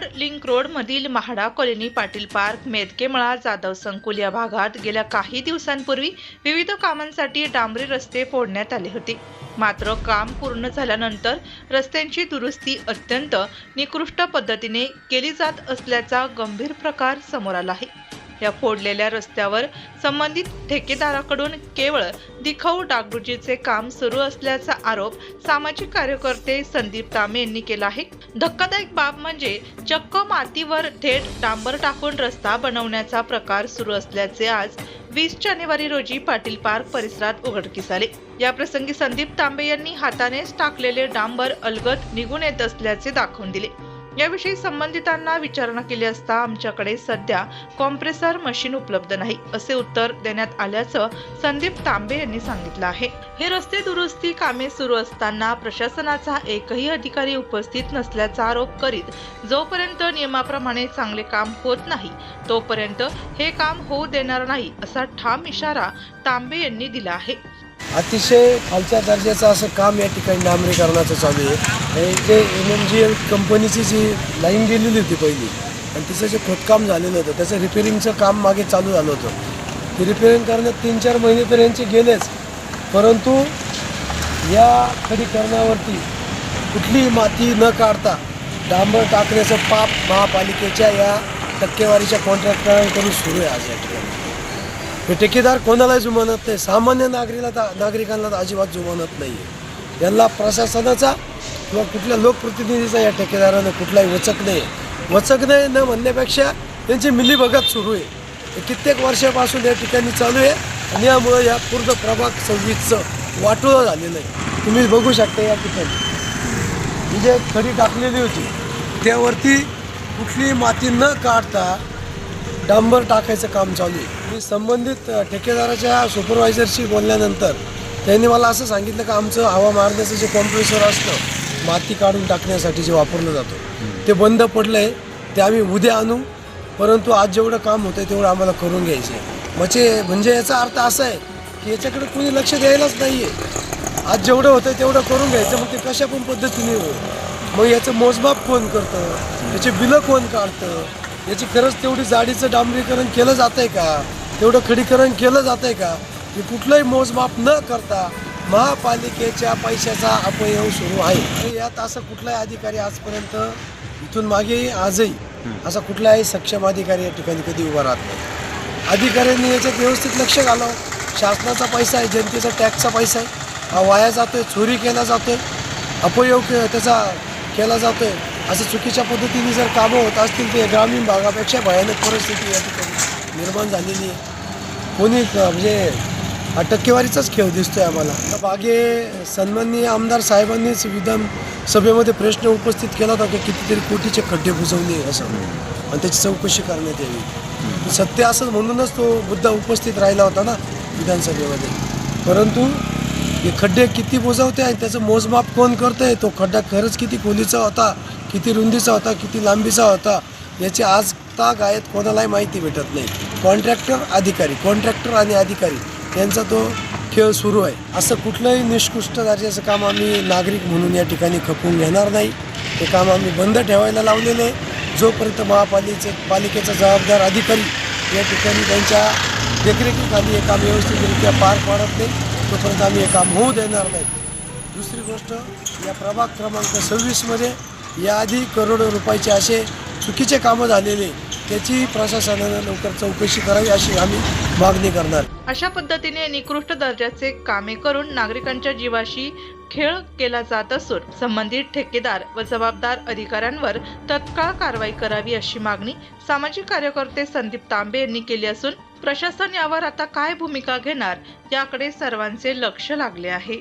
Karad link road मधील MHADA colony Patil park Medkemala Jadhav संकुल या भागात गेल्या काही दिवसांपूर्वी विविध कामांसाठी डांबरी रस्ते फोडण्यात आले होते. मात्र काम पूर्ण झाल्यानंतर रस्त्यांची दुरुस्ती अत्यंत निकृष्ट पद्धतीने केली जात असल्याचा गंभीर प्रकार समोर आला आहे. या फोडलेल्या रस्त्यावर संबंधित ठेकेदाराकडून केवळ दिखाऊ डागडुजीचे काम सुरू असल्याचा आरोप सामाजिक कार्यकर्ते संदीप तामे यांनी केला आहे. धक्कादायक बाब म्हणजे चक्क मातीवर थेट डांबर टाकून रस्ता बनवण्याचा प्रकार सुरू असल्याचे आज वीस जानेवारी रोजी पाटील पार्क परिसरात उघडकीस आले. या प्रसंगी संदीप तांबे यांनी हातानेच टाकलेले डांबर अलगत निघून येत असल्याचे दाखवून दिले. याविषयी संबंधितांना विचारणा केली असता आमच्याकडे सध्या कॉम्प्रेसर मशीन उपलब्ध नाही असे उत्तर देण्यात आल्याचं संदीप तांबे यांनी सांगितलं आहे. हे रस्ते दुरुस्ती कामे सुरू असताना प्रशासनाचा एकही अधिकारी उपस्थित नसल्याचा आरोप करीत जोपर्यंत नियमाप्रमाणे चांगले काम होत नाही तोपर्यंत हे काम होऊ देणार नाही असा ठाम इशारा तांबे यांनी दिला आहे. अतिशय खालच्या दर्जाचं असं काम या ठिकाणी डांबरीकरणाचं चालू आहे. आणि जे एम एम जी एल कंपनीची जी लाईन गेलेली होती पहिली आणि तिचं जे खोदकाम झालेलं होतं त्याचं रिपेरिंगचं काम मागे चालू झालं होतं. ते रिपेरिंग करण्यात तीन चार महिने तर यांचे गेलेच. परंतु या खडीकरणावरती कुठलीही माती न काढता डांबर टाकण्याचं पाप महापालिकेच्या या टक्केवारीच्या कॉन्ट्रॅक्टरांकडून सुरू आहे आज या ठिकाणी. हे ठेकेदार कोणालाही जुमानत नाही. सामान्य नागरिकला तर नागरिकांना तर अजिबात जुमानत नाही आहे यांना प्रशासनाचा किंवा कुठल्या लोकप्रतिनिधीचा या ठेकेदारानं कुठलाही वचक नाही आहे. वचक नाही न म्हणण्यापेक्षा त्यांची मिलीभगत सुरू आहे. कित्येक वर्षापासून या ठिकाणी चालू आहे आणि यामुळं या पूर्ण प्रभाग सव्वीसचं वाटोळं झालेलं आहे. तुम्ही बघू शकता या ठिकाणी. ही जे खडी टाकलेली होती त्यावरती कुठली माती न काढता डांबर टाकायचं काम चालू आहे. मी संबंधित ठेकेदाराच्या सुपरवायझरशी बोलल्यानंतर त्यांनी मला असं सांगितलं की आमचं हवा मारण्याचं जे कॉम्प्रेसर असतं माती काढून टाकण्यासाठी जे वापरलं जातं ते बंद पडलं आहे ते आम्ही उद्या आणू परंतु आज जेवढं काम होतं तेवढं आम्हाला करून घ्यायचं आहे म्हणजे म्हणजे याचा अर्थ असा आहे की याच्याकडे कुणी लक्ष द्यायलाच नाही आहे आज जेवढं होतं तेवढं करून घ्यायचं मग ते कशा पण पद्धतीने हो मग याचं मोजमाप कोण करतं? याचे बिलं कोण काढतं? याची खरंच तेवढी जाडीचं डांबरीकरण केलं जातंय का? तेवढं खडीकरण केलं जातंय का? की कुठलंही मोजमाप न करता महापालिकेच्या पैशाचा अपयोग सुरू आहे. यात असं कुठलाही अधिकारी आजपर्यंत इथून मागे आजही असा कुठलाही सक्षम अधिकारी या ठिकाणी कधी उभा राहत नाही. अधिकाऱ्यांनी याच्यात व्यवस्थित लक्ष घालावं. शासनाचा पैसा आहे जनतेचा टॅक्सचा पैसा आहे. हा वाया जातोय चोरी केला जातोय अपयोग त्याचा केला जातोय. असं चुकीच्या पद्धतीने जर कामं होत असतील तर ग्रामीण भागापेक्षा भयानक परिस्थिती या ठिकाणी निर्माण झालेली आहे. कोणी म्हणजे हा टक्केवारीचाच खेळ दिसतोय आम्हाला. बागे सन्माननीय आमदार साहेबांनीच विधान सभेमध्ये प्रश्न उपस्थित केला होता की कितीतरी कोटीचे खड्डे बुजवले असं. आणि त्याची चौकशी करण्यात यावी. सत्य असं म्हणूनच तो मुद्दा उपस्थित राहिला होता ना विधानसभेमध्ये. परंतु हे खड्डे किती बुजवते आणि त्याचं मोजमाप कोण करतंय? तो खड्डा खरंच किती खोलीचा होता किती रुंदीचा होता किती लांबीचा होता? याची आज ताग आहेत कोणालाही माहिती भेटत नाही. कॉन्ट्रॅक्टर अधिकारी कॉन्ट्रॅक्टर आणि अधिकारी यांचा तो खेळ सुरू आहे. असं कुठलंही निष्कृष्ट दर्जाचं काम आम्ही नागरिक म्हणून या ठिकाणी खपवून घेणार नाही. ते काम आम्ही बंद ठेवायला लावलेलं आहे. जोपर्यंत महापालिकेचे पालिकेचा जबाबदार अधिकारी या ठिकाणी त्यांच्या देखरेखीखाली हे काम व्यवस्थितरित्या पार पाडत नाही तोपर्यंत आम्ही हे काम होऊ देणार नाही. दुसरी गोष्ट या प्रभाग क्रमांक सव्वीसमध्ये याआधी करोडो रुपयाचे असे चुकीचे कामं झालेले त्याची प्रशासनानं लवकर चौकशी करावी अशी आम्ही मागणी करणार. अशा पद्धतीने निकृष्ट दर्जाचे कामे करून नागरिकांच्या जीवाशी खेळ केला जात असून संबंधित ठेकेदार व जबाबदार अधिकाऱ्यांवर तत्काळ कारवाई करावी अशी मागणी सामाजिक कार्यकर्ते संदीप तांबे यांनी केली असून प्रशासन यावर आता काय भूमिका घेणार याकडे सर्वांचे लक्ष लागले आहे.